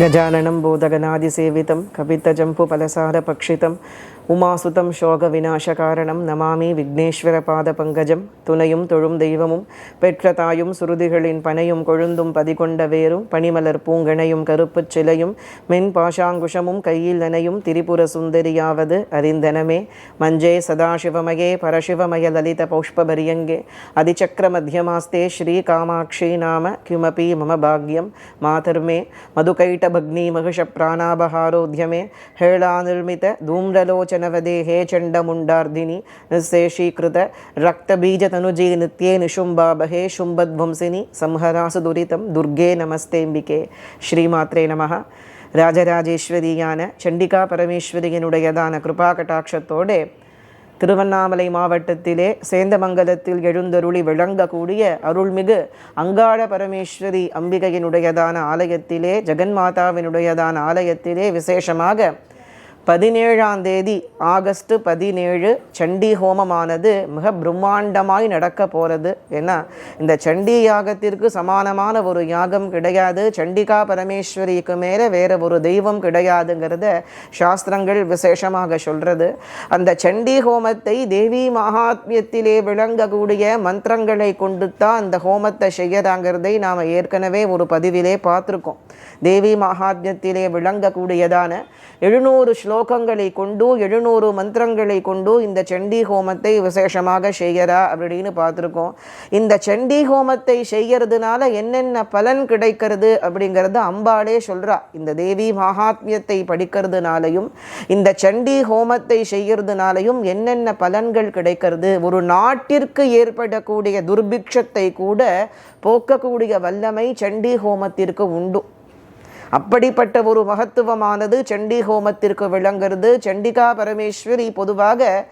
गजाननं बोधगनादिसेवितं कपितजम्पुफलसारपक्षितम् உமாசுதம் சோக விநாசகாரணம் நமாமி விக்னேஸ்வர பாத பங்கஜம் துணையும் தொழும் தெய்வமும் பெற்ற தாயும் சுருதிகளின் பனையும் கொழுந்தும் பதிகொண்ட வேரும் பனிமலர் பூங்கணையும் கருப்புச் சிலையும் மென் பாஷாங்குஷமும் கையில் நனையும் திரிபுர சுந்தரியாவது அறிந்தனமே மஞ்சே சதாசிவமயே பரசிவமய லலித பௌஷ்பபரியங்கே அதிச்சக்கர மத்தியமாஸ்தே ஸ்ரீ காமாட்சி நாம கிமபி மம பாக்யம் மாதர்மே மதுகைட்டபக்னி மகிஷ பிராணாபஹாரோத்யமே ஹேளா நிர்மித தூம்ரலோச்ச शनवदे हे चण्डमुण्डार्दिनि निःशेषीकृत रक्तबीजतनुजी नित्ये निशुम्बाबहे शुम्भध्वंसिनि संहरासुदुरितं दुर्गे நமஸ்தேம்பிகே ஸ்ரீமாத்ரே நமக ராஜராஜேஸ்வரியான சண்டிகா பரமேஸ்வரியனுடையதான கிருபா கட்டாட்சத்தோடு திருவண்ணாமலை மாவட்டத்திலே சேந்தமங்கலத்தில் எழுந்தருளி விளங்கக்கூடிய அருள்மிகு அங்காள பரமேஸ்வரி அம்பிகையினுடையதான ஆலயத்திலே ஜெகன்மாதாவினுடையதான ஆலயத்திலே விசேஷமாக பதினேழாம் தேதி ஆகஸ்ட் பதினேழு சண்டி ஹோமமானது மிக பிரம்மாண்டமாய் நடக்க போகிறது ஏன்னா இந்த சண்டி யாகத்திற்கு சமானமான ஒரு யாகம் கிடையாது. சண்டிகா பரமேஸ்வரிக்கு மேலே வேறு ஒரு தெய்வம் கிடையாதுங்கிறத சாஸ்திரங்கள் விசேஷமாக சொல்கிறது அந்த சண்டி ஹோமத்தை தேவி மகாத்மியத்திலே விளங்கக்கூடிய மந்திரங்களை கொண்டு தான் அந்த ஹோமத்தை செய்யறாங்கிறதை நாம் ஏற்கனவே ஒரு பதிவிலே பார்த்துருக்கோம். தேவி மகாத்மியத்திலே விளங்கக்கூடியதான எழுநூறு ஸ்லோகங்களை கொண்டு எழுநூறு மந்திரங்களை கொண்டு இந்த சண்டி ஹோமத்தை விசேஷமாக செய்கிறா அப்படின்னு பார்த்துருக்கோம். இந்த சண்டி ஹோமத்தை செய்கிறதுனால என்னென்ன பலன் கிடைக்கிறது அப்படிங்கிறது அம்பாளே சொல்கிறா இந்த தேவி மகாத்மியத்தை படிக்கிறதுனாலையும் இந்த சண்டி ஹோமத்தை செய்கிறதுனாலையும் என்னென்ன பலன்கள் கிடைக்கிறது ஒரு நாட்டிற்கு ஏற்படக்கூடிய துர்பிக்ஷத்தை கூட போக்கக்கூடிய வல்லமை சண்டி ஹோமத்திற்கு உண்டு. அப்படிப்பட்ட ஒரு மகத்துவமானது சண்டி ஹோமத்திற்கு விளங்குறது. சண்டிகா பரமேஸ்வரி பொதுவாக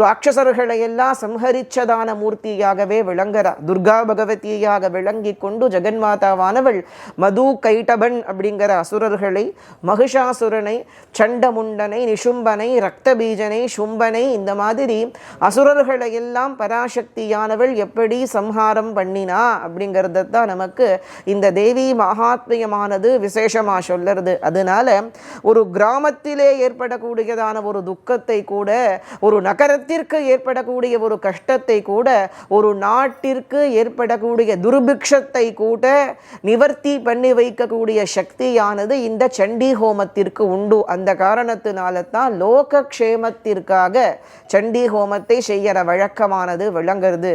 ராட்சசர்களை எல்லாம் சம்ஹரிச்சதான மூர்த்தியாகவே விளங்குறா துர்கா பகவதியாக விளங்கி கொண்டு ஜெகன்மாதாவானவள் மது கைட்டபன் அப்படிங்கிற அசுரர்களை மகிஷாசுரனை சண்டமுண்டனை நிஷும்பனை ரக்தபீஜனை சும்பனை இந்த மாதிரி அசுரர்களை எல்லாம் பராசக்தியானவள் எப்படி சம்ஹாரம் பண்ணினா அப்படிங்கிறத தான் நமக்கு இந்த தேவி மகாத்மியமானது விசேஷமாக சொல்லுறது. அதனால ஒரு கிராமத்திலே ஏற்படக்கூடியதான ஒரு துக்கத்தை கூட ஒரு நகரத்திற்கு ஏற்படக்கூடிய ஒரு கஷ்டத்தை கூட ஒரு நாட்டிற்கு ஏற்படக்கூடிய துர்பிக்ஷத்தை கூட நிவர்த்தி பண்ணி வைக்கக்கூடிய சக்தியானது இந்த சண்டி ஹோமத்திற்கு உண்டு. அந்த காரணத்தினால தான் லோக க்ஷேமத்திற்காக சண்டி ஹோமத்தை செய்கிற வழக்கமானது விளங்குறது.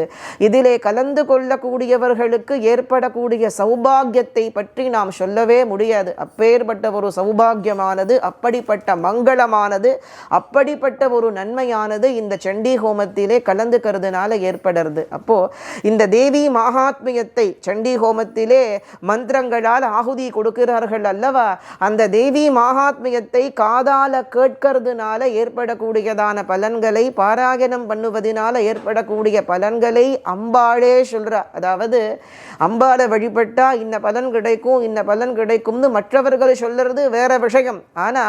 இதிலே கலந்து கொள்ளக்கூடியவர்களுக்கு ஏற்படக்கூடிய சௌபாகியத்தை பற்றி நாம் சொல்லவே முடியாது. அப்பேற்பட்ட ஒரு சௌபாகியமானது அப்படிப்பட்ட மங்களமானது அப்படிப்பட்ட ஒரு நன்மையானது இந்த சண்டி ஹோமத்திலே கலந்துக்கிறதுனால ஏற்படுறது. அப்போது இந்த தேவி மகாத்மியத்தை சண்டி ஹோமத்திலே மந்திரங்களால் ஆகுதி கொடுக்கிறார்கள் அல்லவா? அந்த தேவி மகாத்மியத்தை காதால கேட்கறதுனால ஏற்படக்கூடியதான பலன்களை பாராயணம் பண்ணுவதனால ஏற்படக்கூடிய பலன்களை அம்பாளே சொல்றா. அதாவது அம்பாளை வழிபட்டா இன்ன பலன் கிடைக்கும் இன்ன பலன் கிடைக்கும்னு மற்றவர்கள் சொல்றது வேற விஷயம். ஆனா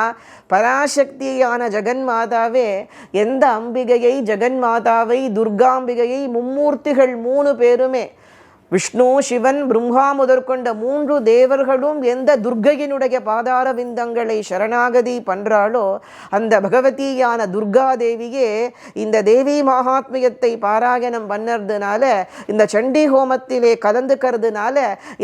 பராசக்தியான ஜெகன் மாதாவே எந்த அம்பிகையை ஜெகன்மாதாவை துர்காம்பிகையை மும்மூர்த்திகள் மூணு பேருமே விஷ்ணு சிவன் பிரம்மா முதற்கொண்ட மூன்று தேவர்களும் எந்த துர்கையினுடைய பாதார விந்தங்களை சரணாகதி பண்ணுறாளோ அந்த பகவதியான துர்கா தேவியே இந்த தேவி மகாத்மியத்தை பாராயணம் பண்ணறதுனால இந்த சண்டி ஹோமத்திலே கலந்துக்கிறதுனால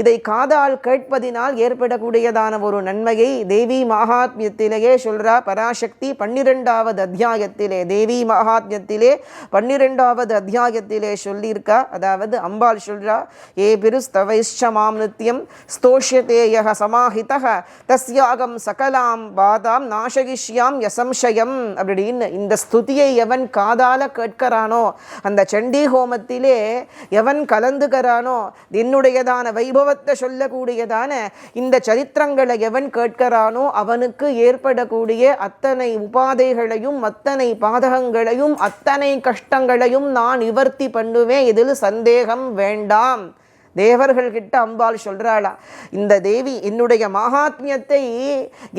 இதை காதால் கேட்பதினால் ஏற்படக்கூடியதான ஒரு நன்மையை தேவி மகாத்மியத்திலேயே சொல்றா. பராசக்தி பன்னிரெண்டாவது அத்தியாயத்திலே தேவி மகாத்மியத்திலே பன்னிரெண்டாவது அத்தியாயத்திலே சொல்லியிருக்கா. அதாவது அம்பாள் சொல்றா ஏ பிருஸ்தவைஷ்ச மாம் நித்யம் ஸ்தோஷ்யதே யக சமாஹிதः தஸ்யாகம் சகலாம் பாதாம் நாசகிஷ்யாம் யசம்சயம் அப்படின்னு இந்த ஸ்துதியை எவன் காதால கேட்கிறானோ அந்த சண்டி ஹோமத்திலே எவன் கலந்துகிறானோ என்னுடையதான வைபவத்தை சொல்லக்கூடியதான இந்த சரித்திரங்களை எவன் கேட்கிறானோ அவனுக்கு ஏற்படக்கூடிய அத்தனை உபாதைகளையும் அத்தனை பாதகங்களையும் அத்தனை கஷ்டங்களையும் நான் நிவர்த்தி பண்ணுவேன் இதில் சந்தேகம் வேண்டாம். தேவர்கள்கிட்ட அம்பாள் சொல்கிறாளா இந்த தேவி என்னுடைய மகாத்மியத்தை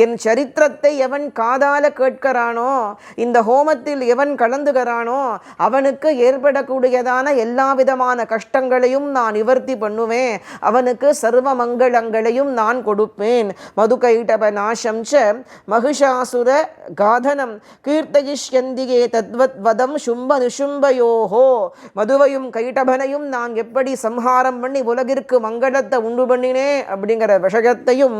என் சரித்திரத்தை எவன் காதால கேட்கிறானோ இந்த ஹோமத்தில் எவன் கலந்துகிறானோ அவனுக்கு ஏற்படக்கூடியதான எல்லா விதமான கஷ்டங்களையும் நான் நிவர்த்தி பண்ணுவேன். அவனுக்கு சர்வ மங்களங்களையும் நான் கொடுப்பேன். மதுகைடப நாசம் ச மகிஷாசுர காதனம் கீர்த்தயிஷ்யந்தியே தத்வத் வதம் சும்ப நிஷும்பயோஹோ மதுவையும் கைட்டபனையும் நான் எப்படி சம்ஹாரம் பண்ணி உலகிற்கு மங்களத்தை உண்டு பண்ணினே அப்படிங்கிற விஷயத்தையும்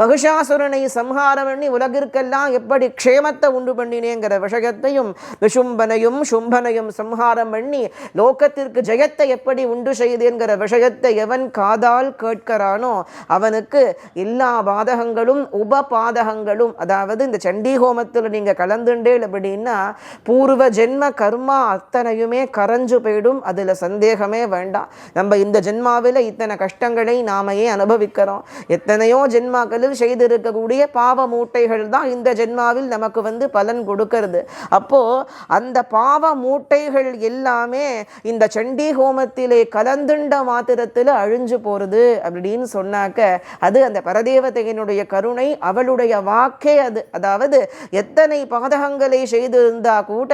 மகிஷாசுரனை சம்ஹாரம் பண்ணி உலகிற்கெல்லாம் எப்படி க்ஷேமத்தை உண்டு பண்ணினேங்கிற விஷயத்தையும் விஷும்பனையும் சும்பனையும் சம்ஹாரம் பண்ணி லோகத்திற்கு ஜெயத்தை எப்படி உண்டு செய்தேங்கிற விஷயத்தை எவன் காதால் கேட்கிறானோ அவனுக்கு எல்லா பாதகங்களும் உப பாதகங்களும் அதாவது இந்த சண்டி ஹோமத்தில் நீங்கள் கலந்துண்டேல் அப்படின்னா பூர்வ ஜென்ம கர்மா அத்தனையுமே கரைஞ்சு போயிடும். அதில் சந்தேகமே வேண்டாம். நம்ம இந்த ஜென்மா ஜென்மாவில் இத்தனை கஷ்டங்களை நாமையே அனுபவிக்கிறோம்? எத்தனையோ ஜென்மாக்களில் செய்திருக்கக்கூடிய பாவ மூட்டைகள் தான் இந்த ஜென்மாவில் நமக்கு வந்து பலன் கொடுக்கறது. அப்போ அந்த பாவ மூட்டைகள் எல்லாமே இந்த சண்டி ஹோமத்திலே கலந்துண்ட மாத்திரத்தில் அழிஞ்சு போகிறது அப்படின்னு சொன்னாக்க அது அந்த பரதேவதையினுடைய கருணை அவளுடைய வாக்கே அது. அதாவது எத்தனை பாதகங்களை செய்திருந்தா கூட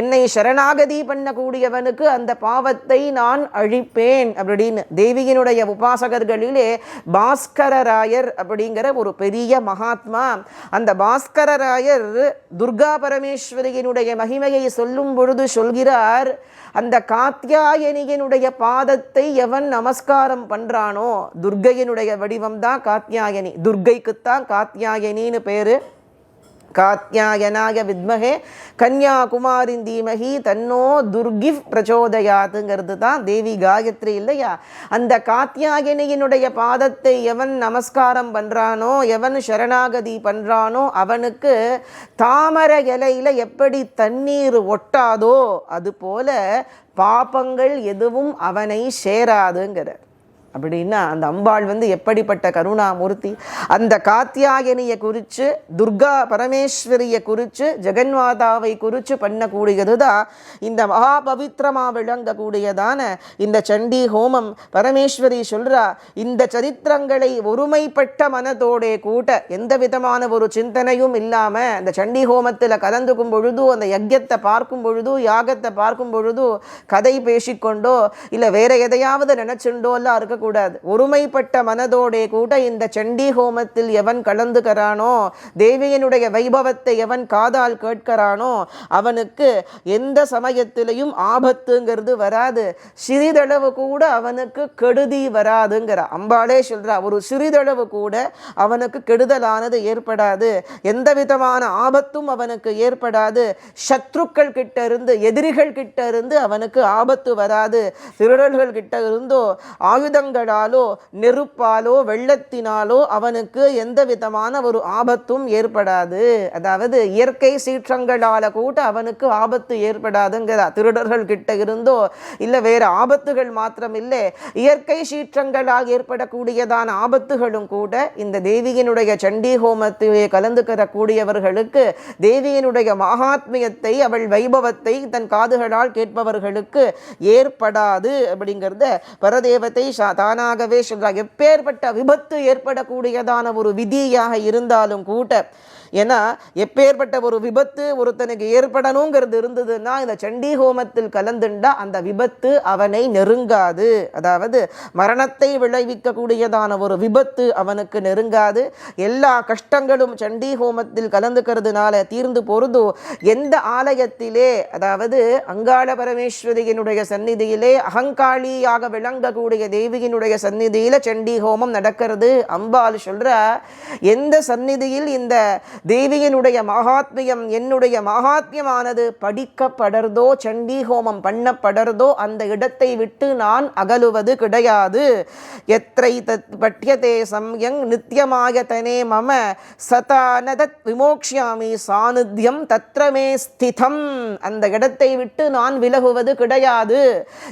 என்னை சரணாகதி பண்ணக்கூடியவனுக்கு அந்த பாவத்தை நான் அழிப்பேன் அப்படின்னு தேவியினுடைய உபாசகர்களிலே பாஸ்கரராயர் அப்படிங்கிற ஒரு பெரிய மகாத்மா. அந்த பாஸ்கரராயர் துர்கா பரமேஸ்வரியினுடைய மகிமையை சொல்லும் பொழுது சொல்கிறார் அந்த காத்தியாயனியினுடைய பாதத்தை எவன் நமஸ்காரம் பண்ணுறானோ துர்கையினுடைய வடிவம் தான் காத்தியாயனி துர்கைக்குத்தான் காத்தியாயனின்னு பேர். காத்யாயனாய வித்மகே கன்யாகுமாரின் தீமகி தன்னோ துர்கி பிரச்சோதயாத்துங்கிறது தான் தேவி காயத்ரி இல்லையா? அந்த காத்யாயனியினுடைய பாதத்தை எவன் நமஸ்காரம் பண்ணுறானோ எவன் சரணாகதி பண்ணுறானோ அவனுக்கு தாமரை இலையில் எப்படி தண்ணீர் ஒட்டாதோ அது போல பாபங்கள் எதுவும் அவனை சேராதுங்கிறார். அப்படின்னா அந்த அம்பாள் வந்து எப்படிப்பட்ட கருணாமூர்த்தி? அந்த காத்தியாயனியை குறித்து துர்கா பரமேஸ்வரியை குறித்து ஜெகன்மாதாவை குறித்து பண்ணக்கூடியது தான் இந்த மகா பவித்திரமாக விளங்கக்கூடியதான இந்த சண்டி ஹோமம் பரமேஸ்வரி சொல்கிறா இந்த சரித்திரங்களை ஒருமைப்பட்ட மனதோடே கூட்ட எந்த விதமான ஒரு சிந்தனையும் இல்லாமல் அந்த சண்டி ஹோமத்தில் கலந்துக்கும் பொழுது அந்த யஜ்யத்தை பார்க்கும் பொழுது யாகத்தை பார்க்கும் பொழுது கதை பேசிக்கொண்டோ இல்லை வேற எதையாவது நினைச்சுண்டோ எல்லாம் இருக்கக்கூடாது ஒருமைப்பட்ட மனதோடே கூட இந்த சண்டி ஹோமத்தில் எவன் கலந்துக்கிறானோ தேவியனுடைய வைபவத்தை எவன் காதால் கேட்கிறானோ அவனுக்கு எந்த சமயத்திலையும் ஆபத்துங்கிறது வராது. சிறிதளவு கூட அவனுக்கு கெடுதி வராதுங்கிற. அம்பாளே சொல்றா ஒரு சிறிதளவு கூட அவனுக்கு கெடுதலானது ஏற்படாது. எந்த விதமான ஆபத்தும் அவனுக்கு ஏற்படாது. சத்ருக்கள் கிட்ட இருந்து எதிரிகள் கிட்ட இருந்து அவனுக்கு ஆபத்து வராது. திருடர்கள் கிட்ட இருந்தோ ஆயுதங்கள் ஆயுதங்களாலோ நெருப்பாலோ வெள்ளத்தினாலோ அவனுக்கு எந்த விதமான ஒரு ஆபத்தும் ஏற்படாது. அதாவது இயற்கை சீற்றங்களால கூட அவனுக்கு ஆபத்து ஏற்படாதுங்கிறா. திருடர்கள் கிட்ட இருந்தோ இல்லை வேற ஆபத்துகள் மாத்திரம் இல்லை இயற்கை சீற்றங்களால் ஏற்படக்கூடியதான ஆபத்துகளும் கூட இந்த தேவியினுடைய சண்டி ஹோமத்திலே கலந்துக்கிற கூடியவர்களுக்கு தேவியினுடைய மகாத்மியத்தை அவள் வைபவத்தை தன் காதுகளால் கேட்பவர்களுக்கு ஏற்படாது அப்படிங்கிறத பரதேவத்தை சா- தானாகவே சொல்கிறார் எப்பேற்பட்ட விபத்து ஏற்படக்கூடியதான ஒரு விதியாக இருந்தாலும் கூட ஏன்னா எப்பேற்பட்ட ஒரு விபத்து ஒருத்தனுக்கு ஏற்படணுங்கிறது இருந்ததுன்னா இந்த சண்டி ஹோமத்தில் கலந்துண்டா அந்த விபத்து அவனை நெருங்காது. அதாவது மரணத்தை விளைவிக்கக்கூடியதான ஒரு விபத்து அவனுக்கு நெருங்காது. எல்லா கஷ்டங்களும் சண்டி ஹோமத்தில் கலந்துக்கிறதுனால தீர்ந்து பொருதோ எந்த ஆலயத்திலே அதாவது அங்காள பரமேஸ்வரியினுடைய சந்நிதியிலே அகங்காளியாக விளங்கக்கூடிய தேவியினுடைய சந்நிதியில் சண்டி ஹோமம் நடக்கிறது. அம்பாள் சொல்ற எந்த சந்நிதியில் இந்த தேவியினுடைய மகாத்மியம் என்னுடைய மகாத்மியமானது படிக்கப்படர்தோ சண்டி ஹோமம் பண்ணப்படர்தோ அந்த இடத்தை விட்டு நான் அகலுவது கிடையாது. எத்தை தத் பட்யதே சம்யங் நித்தியமாயதனே மம சதானதத் விமோக்ஷாமி சாநித்தியம் தத்ரமே ஸ்திதம். அந்த இடத்தை விட்டு நான் விலகுவது கிடையாது.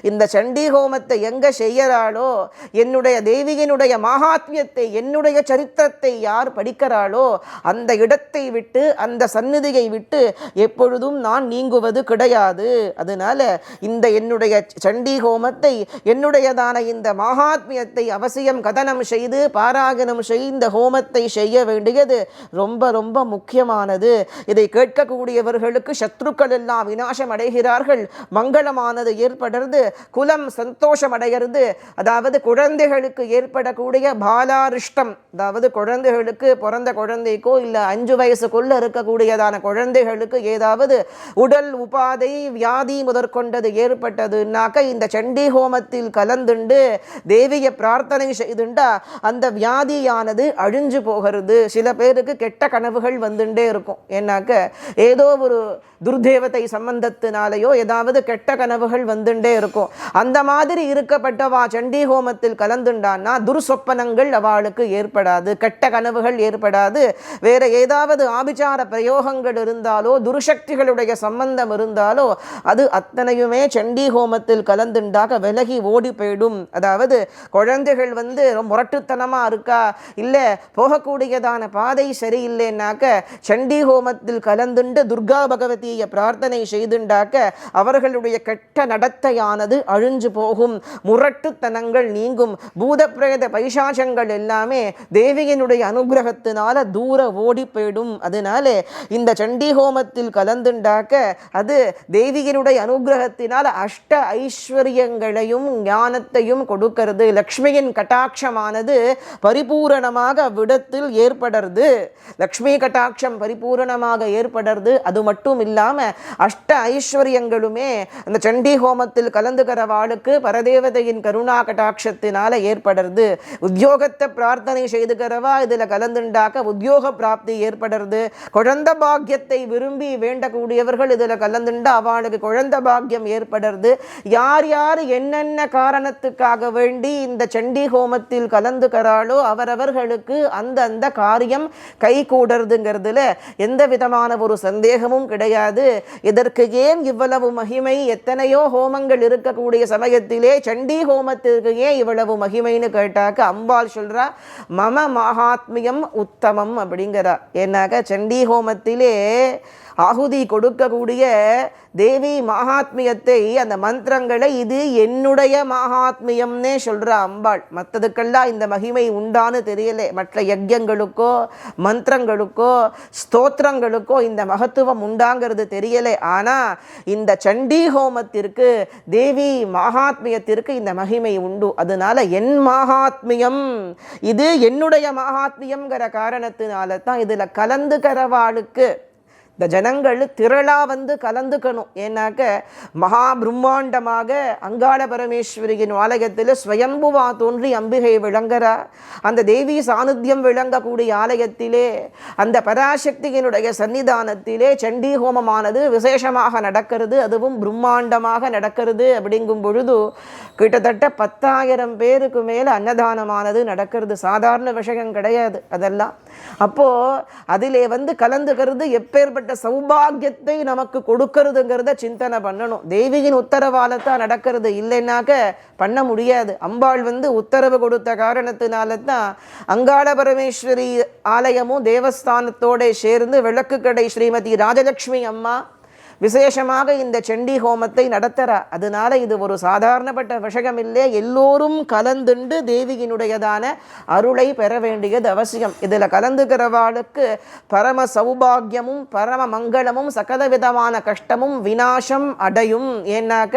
இந்த சண்டி ஹோமத்தை எங்க செய்யறாளோ என்னுடைய தேவியினுடைய மகாத்மியத்தை என்னுடைய சரித்திரத்தை யார் படிக்கிறாளோ அந்த இட இடத்தை விட்டு அந்த சந்நிதியை விட்டு எப்பொழுதும் நான் நீங்குவது கிடையாது. அதனால இந்த என்னுடைய சண்டி ஹோமத்தை என்னுடையதான இந்த மகாத்மியத்தை அவசியம் கதனம் செய்து பாராயணம் செய்து இந்த ஹோமத்தை செய்ய வேண்டியது ரொம்ப ரொம்ப முக்கியமானது. இதை கேட்கக்கூடியவர்களுக்கு சத்ருக்கள் எல்லாம் விநாசம் அடைகிறார்கள். மங்களமானது ஏற்படுறது குலம் சந்தோஷம் அடைகிறது. அதாவது குழந்தைகளுக்கு ஏற்படக்கூடிய பாலாரிஷ்டம். அதாவது குழந்தைகளுக்கு பிறந்த குழந்தைக்கோ இல்லை அஞ்சு அஞ்சு வயசுக்குள்ளே இருக்கக்கூடியதான குழந்தைகளுக்கு ஏதாவது உடல் உபாதை வியாதி முதற்கொண்டது ஏற்பட்டதுன்னாக்க இந்த சண்டி ஹோமத்தில் கலந்துண்டு தேவியை பிரார்த்தனை செய்துண்டா அந்த வியாதியானது அழிஞ்சு போகிறது. சில பேருக்கு கெட்ட கனவுகள் வந்துட்டே இருக்கும். ஏன்னாக்க ஏதோ ஒரு துர்தேவதை சம்பந்தத்தினாலேயோ ஏதாவது கெட்ட கனவுகள் வந்துண்டே இருக்கும். அந்த மாதிரி இருக்கப்பட்டவா சண்டி ஹோமத்தில் கலந்துண்டான்னா துர்சொப்பனங்கள் அவளுக்கு ஏற்படாது கெட்ட கனவுகள் ஏற்படாது. வேற ஏதாவது ஆபிச்சார பிரயோகங்கள் இருந்தாலோ துர்சக்திகளுடைய சம்பந்தம் இருந்தாலோ அது அத்தனையுமே சண்டி ஹோமத்தில் கலந்துண்டாக விலகி ஓடி போயிடும். அதாவது குழந்தைகள் வந்து ரொம்ப முரட்டுத்தனமாக இருக்கா? இல்லை போகக்கூடியதான பாதை சரியில்லைன்னாக்க சண்டி ஹோமத்தில் கலந்துண்டு துர்கா பகவதியை பிரார்த்தனை செய்துண்டாக்க அவர்களுடைய கெட்ட நடத்தையானது அழிஞ்சு போகும். முரட்டுத்தனங்கள் நீங்கும். பூதப்பிரேத பைசாசங்கள் எல்லாமே தேவியினுடைய அனுகிரகத்தினால தூர ஓடி போயிடும். அதனால இந்த சண்டி ஹோமத்தில் கலந்துண்டாக்க அது தேவியினுடைய அனுகிரகத்தினால அஷ்ட ஐஸ்வர்யங்களையும் ஞானத்தையும் கொடுக்கிறது. லக்ஷ்மியின் கட்டாட்சமானது பரிபூரணமாக விடத்தில் ஏற்படுறது. லக்ஷ்மி கட்டாட்சம் பரிபூரணமாக ஏற்படுறது. அது மட்டும் இல்லை இல்லாம அஷ்ட ஐஸ்வர்யங்களுமே அந்த சண்டி ஹோமத்தில் கலந்துக்கிறவாளுக்கு பரதேவதையின் கருணா கட்டாட்சத்தினால ஏற்படுறது. உத்தியோகத்தை பிரார்த்தனை செய்துகிறவா இதுல கலந்துண்டாக்க உத்தியோக பிராப்தி ஏற்படுறது. குழந்த பாக்கியத்தை விரும்பி வேண்டக்கூடியவர்கள் இதுல கலந்துண்டா அவளுக்கு குழந்த பாக்கியம் ஏற்படுறது. யார் யார் என்னென்ன காரணத்துக்காக வேண்டி இந்த சண்டி ஹோமத்தில் கலந்துக்கிறாளோ அவரவர்களுக்கு அந்த அந்த காரியம் கை கூடுறதுங்கிறதுல எந்த விதமான ஒரு சந்தேகமும் கிடையாது. இதற்கு ஏன் இவ்வளவு மகிமை? எத்தனையோ ஹோமங்கள் இருக்கக்கூடிய சமயத்திலே சண்டி ஹோமத்திற்கு ஏன் இவ்வளவு மகிமைன்னு கேட்டாக்க அம்பாள் சொல்றா மம மகாத்மியம் உத்தமம் அப்படிங்கிறா. ஏன்னாக்க சண்டி ஹோமத்திலே ஆகுதி கொடுக்கக்கூடிய தேவி மகாத்மியத்தை அந்த மந்திரங்களை இது என்னுடைய மகாத்மியம்னே சொல்கிற அம்பாள். மற்றதுக்கெல்லாம் இந்த மகிமை உண்டான்னு தெரியல. மற்ற யஜ்யங்களுக்கோ மந்திரங்களுக்கோ ஸ்தோத்திரங்களுக்கோ இந்த மகத்துவம் உண்டாங்கிறது தெரியலை. ஆனால் இந்த சண்டி ஹோமத்திற்கு தேவி மகாத்மியத்திற்கு இந்த மகிமை உண்டு. அதனால என் மகாத்மியம் இது என்னுடைய மகாத்மியம்ங்கிற காரணத்தினால தான் இதில் கலந்துக்கிறவாளுக்கு இந்த ஜனங்கள் திரளாக வந்து கலந்துக்கணும். ஏன்னாக்க மகா பிரம்மாண்டமாக அங்காள பரமேஸ்வரியின் ஆலயத்தில் ஸ்வயம்புவா தோன்றி அம்பிகை விளங்குறா அந்த தேவி சாநித்தியம் விளங்கக்கூடிய ஆலயத்திலே அந்த பராசக்தியினுடைய சன்னிதானத்திலே சண்டி ஹோமமானது விசேஷமாக நடக்கிறது. அதுவும் பிரம்மாண்டமாக நடக்கிறது. அப்படிங்கும் பொழுது கிட்டத்தட்ட பத்தாயிரம் பேருக்கு மேலே அன்னதானமானது நடக்கிறது. சாதாரண விஷயம் கிடையாது அதெல்லாம். அப்போது அதிலே வந்து கலந்துக்கிறது எப்பேற்பட்ட சௌபாகியத்தை நமக்கு கொடுக்கறதுங்கிறத சிந்தனை பண்ணணும். தேவியின் உத்தரவால தான் நடக்கிறது இல்லைன்னாக்க பண்ண முடியாது. அம்பாள் வந்து உத்தரவு கொடுத்த காரணத்தினால தான் அங்காள பரமேஸ்வரி ஆலயமும் தேவஸ்தானத்தோட சேர்ந்து விளக்கு கடை ஸ்ரீமதி ராஜலக்ஷ்மி அம்மா விசேஷமாக இந்த செண்டி ஹோமத்தை நடத்துகிறா அதனால இது ஒரு சாதாரணப்பட்ட விஷயம் இல்லை எல்லோரும் கலந்துண்டு தேவியினுடையதான அருளை பெற வேண்டியது அவசியம். இதில் கலந்துக்கிறவாளுக்கு பரம சௌபாகியமும் பரம மங்களமும் சகல விதமான கஷ்டமும் வினாசம் அடையும். ஏன்னாக்க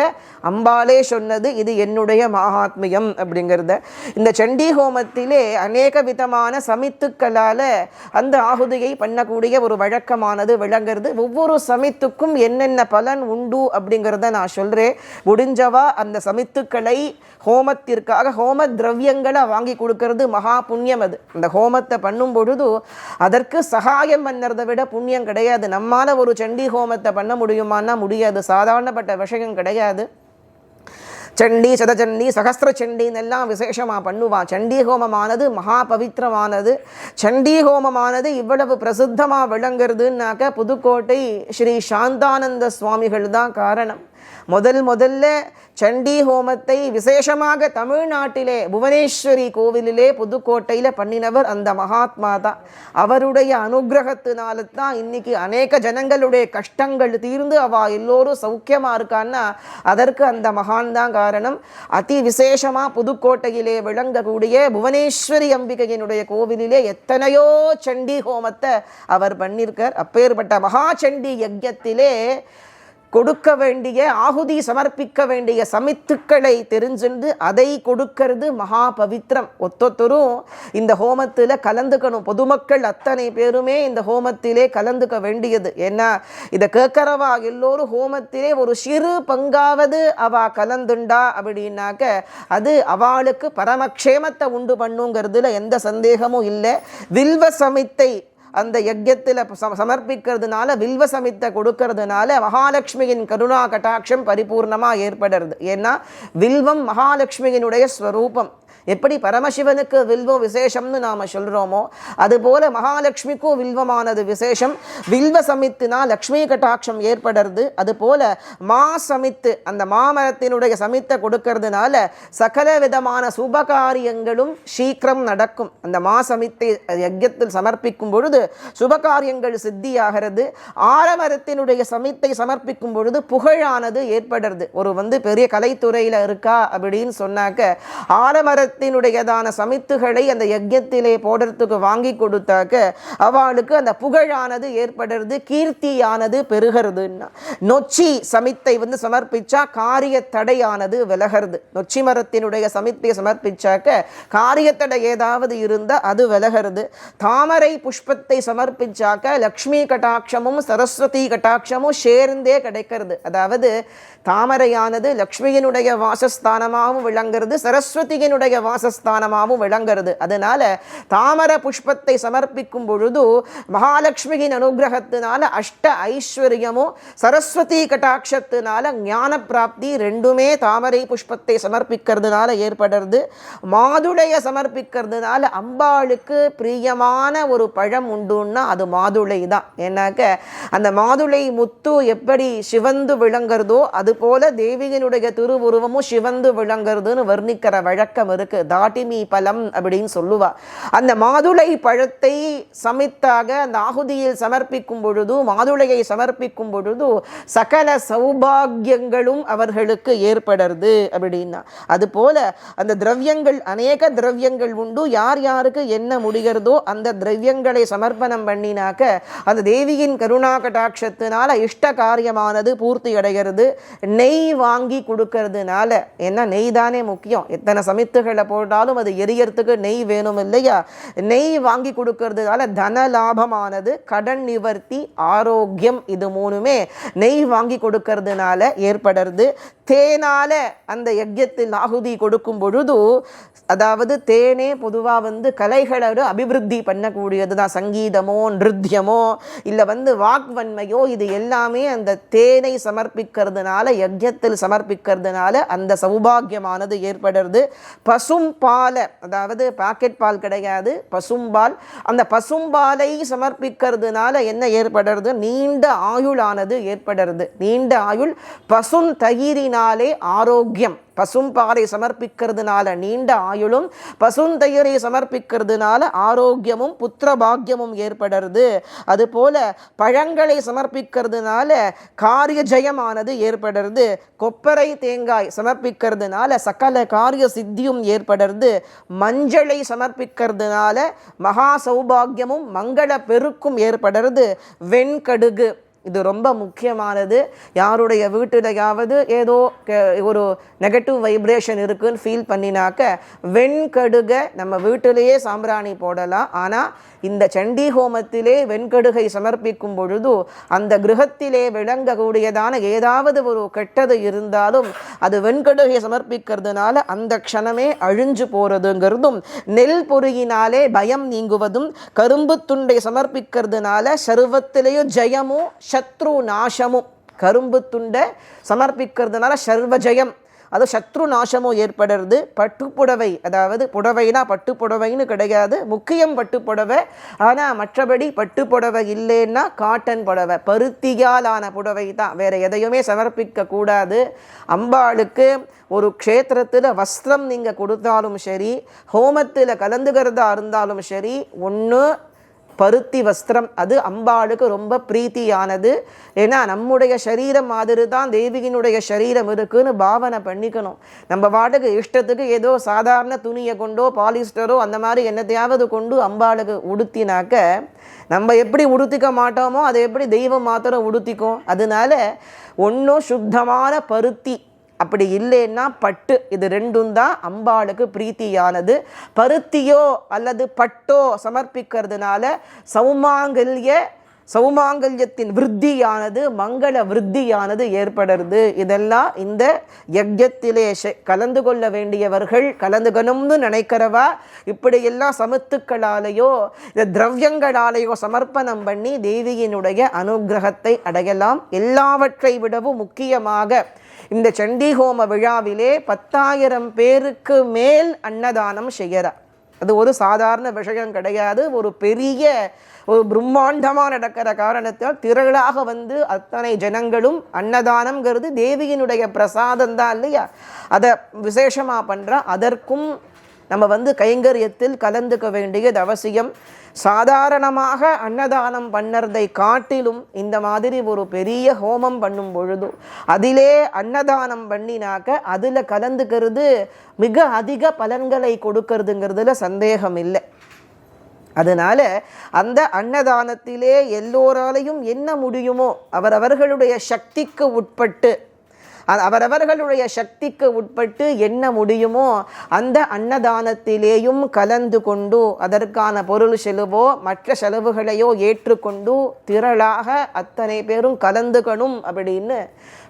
அம்பாலே சொன்னது இது என்னுடைய மகாத்மியம் அப்படிங்கிறத. இந்த சண்டி ஹோமத்திலே அநேக விதமான சமித்துக்களால் அந்த ஆகுதியை பண்ணக்கூடிய ஒரு வழக்கமானது விளங்குறது. ஒவ்வொரு சமித்துக்கும் என்னென்ன பலன் உண்டு அப்படிங்கிறத நான் சொல்கிறேன் முடிஞ்சவா அந்த சமித்துக்களை ஹோமத்திற்காக ஹோம திரவியங்களை வாங்கி கொடுக்கறது மகா புண்ணியம் அது. அந்த ஹோமத்தை பண்ணும் பொழுது அதற்கு சகாயம் பண்ணுறதை விட புண்ணியம் கிடையாது. நம்மால் ஒரு சண்டி ஹோமத்தை பண்ண முடியுமான்னா முடியாது. சாதாரணப்பட்ட விஷயம் கிடையாது. சண்டி சதச்சண்டி சகஸ்திர சண்டின்னெல்லாம் விசேஷமாக பண்ணுவா. சண்டி ஹோமமானது மகா பவித்திரமானது சண்டி ஹோமமானது இவ்வளவு பிரசித்தமாக விளங்குறதுன்னாக்க புதுக்கோட்டை ஸ்ரீ சாந்தானந்த சுவாமிகள் தான் காரணம். முதல் முதல்ல சண்டி ஹோமத்தை விசேஷமாக தமிழ்நாட்டிலே புவனேஸ்வரி கோவிலிலே புதுக்கோட்டையில் பண்ணினவர் அந்த மகாத்மா தான். அவருடைய அனுகிரகத்தினால தான் இன்னைக்கு அநேக ஜனங்களுடைய கஷ்டங்கள் தீர்ந்து அவ எல்லோரும் சௌக்கியமாக இருக்கான்னா அதற்கு அந்த மகான் தான் காரணம். அதி விசேஷமாக புதுக்கோட்டையிலே விளங்கக்கூடிய புவனேஸ்வரி அம்பிகையினுடைய கோவிலிலே எத்தனையோ சண்டி ஹோமத்தை அவர் பண்ணியிருக்கார் அப்பேற்பட்ட மகா சண்டி யஜ்யத்திலே கொடுக்க வேண்டிய ஆகுதி சமர்ப்பிக்க வேண்டிய சமித்துக்களை தெரிஞ்சுண்டு அதை கொடுக்கிறது மகா பவித்ரம் ஒத்தொத்தரும் இந்த ஹோமத்தில் கலந்துக்கணும். பொதுமக்கள் அத்தனை பேருமே இந்த ஹோமத்திலே கலந்துக்க வேண்டியது. ஏன்னா இதை கேட்கறவா எல்லோரும் ஹோமத்திலே ஒரு சிறு பங்காவது அவ கலந்துண்டா அப்படின்னாக்க அது அவளுக்கு பரமக்ஷேமத்தை உண்டு பண்ணுங்கிறதுல எந்த சந்தேகமும் இல்லை. வில்வ சமித்தை அந்த யஜ்யத்தில் சம- சமர்ப்பிக்கிறதுனால வில்வ சமித்தை கொடுக்கறதுனால மகாலட்சுமியின் கருணா கட்டாட்சம் பரிபூர்ணமாக ஏற்படுறது. ஏன்னா வில்வம் மகாலட்சுமியினுடைய ஸ்வரூபம். எப்படி பரமசிவனுக்கு வில்வம் விசேஷம்னு நாம் சொல்கிறோமோ அதுபோல மகாலட்சுமிக்கும் வில்வமானது விசேஷம். வில்வ சமித்துனா லக்ஷ்மி கட்டாட்சம் ஏற்படுறது. அதுபோல மா சமித்து அந்த மாமரத்தினுடைய சமித்தை கொடுக்கறதுனால சகல விதமான சுபகாரியங்களும் சீக்கிரம் நடக்கும். அந்த மா சமித்தை யஜ்யத்தில் சமர்ப்பிக்கும் பொழுது சுபகாரியங்கள் சித்தியாகிறது. ஆலமரத்தினுடைய சமித்தை சமர்ப்பிக்கும் பொழுது புகழானது ஏற்படுறது. ஒரு வந்து பெரிய கலைத்துறையில் இருக்கா அப்படின்னு சொன்னாக்க ஆலமரத்தினுடையதான சமித்துகளை அந்த யஜ்யத்திலே போடுறதுக்கு வாங்கி கொடுத்தாக்க அவளுக்கு அந்த புகழானது ஏற்படுறது கீர்த்தியானது பெருகிறதுன்னா நொச்சி சமித்தை வந்து சமர்ப்பிச்சா காரிய தடையானது விலகிறது. நொச்சி மரத்தினுடைய சமித்தை சமர்ப்பிச்சாக்க காரியத்தடை ஏதாவது இருந்தால் அது விலகிறது. தாமரை புஷ்பத்தை சமர்ப்பிச்சாக்க லக்ஷ்மி கட்டாட்சமும் சரஸ்வதி கட்டாட்சமும் சேர்ந்தே கிடைக்கிறது. அதாவது தாமரையானது லக்ஷ்மியினுடைய வாசஸ்தானமாகவும் விளங்குறது சரஸ்வதியினுடைய வாசஸ்தானமாகவும் விளங்குறது. அதனால தாமர புஷ்பத்தை சமர்ப்பிக்கும் பொழுது மகாலட்சுமியின் அனுகிரகத்தினால அஷ்ட ஐஸ்வர்யமும் சரஸ்வதி கட்டாட்சத்தினால ஞான பிராப்தி ரெண்டுமே தாமரை புஷ்பத்தை சமர்ப்பிக்கிறதுனால ஏற்படுறது. மாதுளைய சமர்ப்பிக்கிறதுனால அம்பாளுக்கு பிரியமான ஒரு பழம் உண்டு. உண்டுன்னா அது மாதுளை தான் ஏன்னாக்க அந்த மாதுளை முத்து எப்படி சிவந்து விளங்குறதோ அது போல தேவியனுடைய திருவுருவமும் சிவந்து விளங்குறதுன்னு வர்ணிக்கிற வழக்கம் இருக்கு. தாட்டிமி பலம் அப்படின்னு சொல்லுவா. அந்த மாதுளை பழத்தை சமித்தாக அந்த ஆகுதியில் சமர்ப்பிக்கும் பொழுது மாதுளையை சமர்ப்பிக்கும் பொழுது சகல சௌபாகியங்களும் அவர்களுக்கு ஏற்படுறது அப்படின்னா. அது போல அந்த திரவியங்கள் அநேக திரவியங்கள் உண்டு. யார் யாருக்கு என்ன முடிகிறதோ அந்த திரவியங்களை சமர்ப்பணம் பண்ணினாக்க அந்த தேவியின் கருணா கட்டாட்சத்தினால இஷ்ட காரியமானது பூர்த்தி அடைகிறது நெய் வாங்கி கொடுக்கறதுனால ஏன்னா நெய் தானே முக்கியம். எத்தனை சமித்துகளை போட்டாலும் அது எரியறதுக்கு நெய் வேணும் இல்லையா? நெய் வாங்கி கொடுக்கறதுனால தன லாபமானது கடன் நிவர்த்தி ஆரோக்கியம் இது மூணுமே நெய் வாங்கி கொடுக்கறதுனால ஏற்படுறது. தேனால அந்த யஜ்யத்தில் ஆகுதி கொடுக்கும் பொழுது அதாவது தேனே பொதுவாக வந்து கலைகளோட அபிவிருத்தி பண்ணக்கூடியது தான் சங்கீதமோ நிருத்தியமோ இல்லை வந்து வாக்வன்மையோ இது எல்லாமே அந்த தேனை சமர்ப்பிக்கிறதுனால யஜ்யத்தில் சமர்ப்பிக்கிறதுனால அந்த சௌபாகியமானது ஏற்படுறது. பசும் பாலை அதாவது பாக்கெட் பால் கிடையாது பசும்பால் அந்த பசும்பாலை சமர்ப்பிக்கிறதுனால என்ன ஏற்படுறது? நீண்ட ஆயுளானது ஏற்படுறது. நீண்ட ஆயுள் பசும் தயிரினாலே ஆரோக்கியம். பசும்பாலை சமர்ப்பிக்கிறதுனால நீண்ட ஆயுளும் பசுந்தயிரை சமர்ப்பிக்கிறதுனால ஆரோக்கியமும் புத்திர பாக்கியமும் ஏற்படுறது. அதுபோல பழங்களை சமர்ப்பிக்கிறதுனால காரிய ஜெயமானது ஏற்படுறது. கொப்பரை தேங்காய் சமர்ப்பிக்கிறதுனால சகல காரிய சித்தியும் ஏற்படுறது. மஞ்சளை சமர்ப்பிக்கிறதுனால மகா சௌபாகியமும் மங்கள பெருக்கும் ஏற்படுறது. வெண்கடுகு இது ரொம்ப முக்கியமானது. யாருடைய வீட்டிலையாவது ஏதோ ஒரு நெகட்டிவ் வைப்ரேஷன் இருக்குன்னு ஃபீல் பண்ணினாக்க வெண்கடுக நம்ம வீட்டிலேயே சாம்பிராணி போடலாம். ஆனால் இந்த சண்டி ஹோமத்திலே வெண்கடுகை சமர்ப்பிக்கும் பொழுது அந்த கிரகத்திலே விளங்கக்கூடியதான ஏதாவது ஒரு கெட்டது இருந்தாலும் அது வெண்கடுகை சமர்ப்பிக்கிறதுனால அந்த க்ஷணமே அழிஞ்சு போகிறதுங்கிறதும் நெல் பொறியினாலே பயம் நீங்குவதும் கரும்பு துண்டை சமர்ப்பிக்கிறதுனால சர்வத்திலேயும் ஜெயமும் சத்ரு நாசமும் கரும்பு துண்டை சமர்ப்பிக்கிறதுனால சர்வஜயம். அது சத்ரு நாசமும் ஏற்படுறது. பட்டு புடவை அதாவது புடவைனா பட்டு புடவைன்னு கிடையாது. முக்கியம் பட்டு புடவை ஆனால் மற்றபடி பட்டு புடவை இல்லைன்னா காட்டன் புடவை. பருத்தியாலான புடவை தான். வேறு எதையுமே சமர்ப்பிக்க கூடாது. அம்பாளுக்கு ஒரு க்ஷேத்திரத்தில் வஸ்திரம் நீங்கள் கொடுத்தாலும் சரி ஹோமத்தில் கலந்துக்கிறதா இருந்தாலும் சரி ஒன்று பருத்தி வஸ்திரம் அது அம்பாளுக்கு ரொம்ப பிரீத்தியானது. ஏன்னா நம்முடைய சரீரம் மாதிரி தான் தேவியினுடைய சரீரம் இருக்குன்னு பாவனை பண்ணிக்கணும். நம்ம பாட்டுக்கு இஷ்டத்துக்கு ஏதோ சாதாரண துணியை கொண்டோ பாலிஸ்டரோ அந்த மாதிரி என்னத்தையாவது கொண்டு அம்பாளுக்கு உடுத்தினாக்க நம்ம எப்படி உடுத்திக்க மாட்டோமோ அதை எப்படி தெய்வம் மாத்திரம் உடுத்திக்கும். அதனால ஒன்றும் சுத்தமான பருத்தி அப்படி இல்லைன்னா பட்டு இது ரெண்டும் தான் அம்பாளுக்கு பிரீத்தியானது. பருத்தியோ அல்லது பட்டோ சமர்ப்பிக்கிறதுனால சௌமாங்கல்ய சௌமாங்கல்யத்தின் விருத்தியானது மங்கள விருத்தியானது ஏற்படுறது. இதெல்லாம் இந்த யஜ்யத்திலே கலந்து கொள்ள வேண்டியவர்கள் கலந்துக்கணும்னு நினைக்கிறவா? இப்படியெல்லாம் சமத்துக்களாலேயோ இந்த திரவியங்களாலேயோ சமர்ப்பணம் பண்ணி தேவியினுடைய அனுக்கிரகத்தை அடையலாம். எல்லாவற்றை விடவும் முக்கியமாக இந்த சண்டி ஹோம விழாவிலே பத்தாயிரம் பேருக்கு மேல் அன்னதானம் செய்கிறார் அது ஒரு சாதாரண விஷயம் கிடையாது. ஒரு பெரிய ஒரு பிரம்மாண்டமாக நடக்கிற காரணத்தால் திரளாக வந்து அத்தனை ஜனங்களும் அன்னதானம்ங்கிறது தேவியினுடைய பிரசாதம் தான் இல்லையா? அதை விசேஷமாக பண்ணுறா அதற்கும் நம்ம வந்து கைங்கரியத்தில் கலந்துக்க வேண்டியது அவசியம். சாதாரணமாக அன்னதானம் பண்ணறதை காட்டிலும் இந்த மாதிரி ஒரு பெரிய ஹோமம் பண்ணும் பொழுது அதிலே அன்னதானம் பண்ணினாக்க அதில் கலந்துக்கிறது மிக அதிக பலன்களை கொடுக்கறதுங்கிறதுல சந்தேகம் இல்லை. அதனால் அந்த அன்னதானத்திலே எல்லோராலையும் என்ன முடியுமோ அவரவர்களுடைய சக்திக்கு உட்பட்டு அவரவர்களுடைய சக்திக்கு உட்பட்டு என்ன முடியுமோ அந்த அன்னதானத்திலேயும் கலந்து கொண்டு அதற்கான பொருள் செலவோ மற்ற செலவுகளையோ ஏற்றுக்கொண்டு திரளாக அத்தனை பேரும் கலந்துக்கணும் அப்படின்னு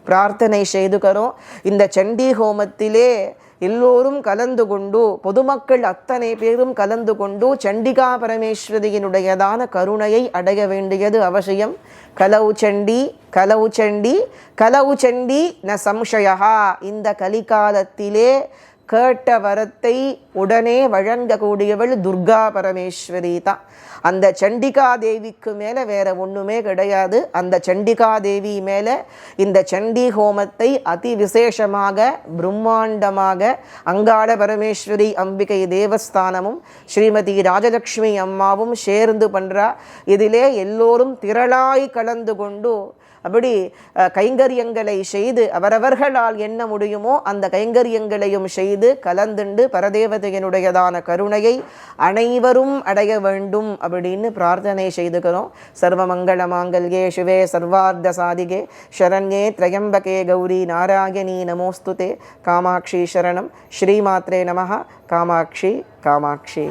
பிரார்த்தனை செய்துக்கிறோம் இந்த சண்டி ஹோமத்திலே எல்லோரும் கலந்து கொண்டு பொதுமக்கள் அத்தனை பேரும் கலந்து கொண்டு சண்டிகா பரமேஸ்வரியினுடையதான கருணையை அடைய வேண்டியது அவசியம். கலவு சண்டி கலவு சண்டி கலவு சண்டி ந சம்சயா இந்த கலிகாலத்திலே கேட்ட வரத்தை உடனே வழங்கக்கூடியவள் துர்கா பரமேஸ்வரி தான். அந்த சண்டிகா தேவிக்கு மேலே வேற ஒன்றுமே கிடையாது. அந்த சண்டிகா தேவி மேலே இந்த சண்டி ஹோமத்தை அதி விசேஷமாக பிரம்மாண்டமாக அங்காள பரமேஸ்வரி அம்பிகை தேவஸ்தானமும் ஸ்ரீமதி ராஜலக்ஷ்மி அம்மாவும் சேர்ந்து பண்ணுறா இதிலே எல்லோரும் திரளாய் கலந்து கொண்டு அப்படி கைங்கரியங்களை செய்து அவரவர்களால் என்ன முடியுமோ அந்த கைங்கரியங்களையும் செய்து கலந்துண்டு பரதேவதையினுடையதான கருணையை அனைவரும் அடைய வேண்டும் அப்படின்னு பிரார்த்தனை செய்துக்கிறோம் சர்வமங்கள மாங்கல்யே சிவே சர்வார்த்த சாதிகே. சரண்யே திரையம்பகே கௌரி நாராயணி நமோஸ்துதே. காமாட்சி சரணம். ஸ்ரீமாத்ரே நமः காமாட்சி காமாட்சி.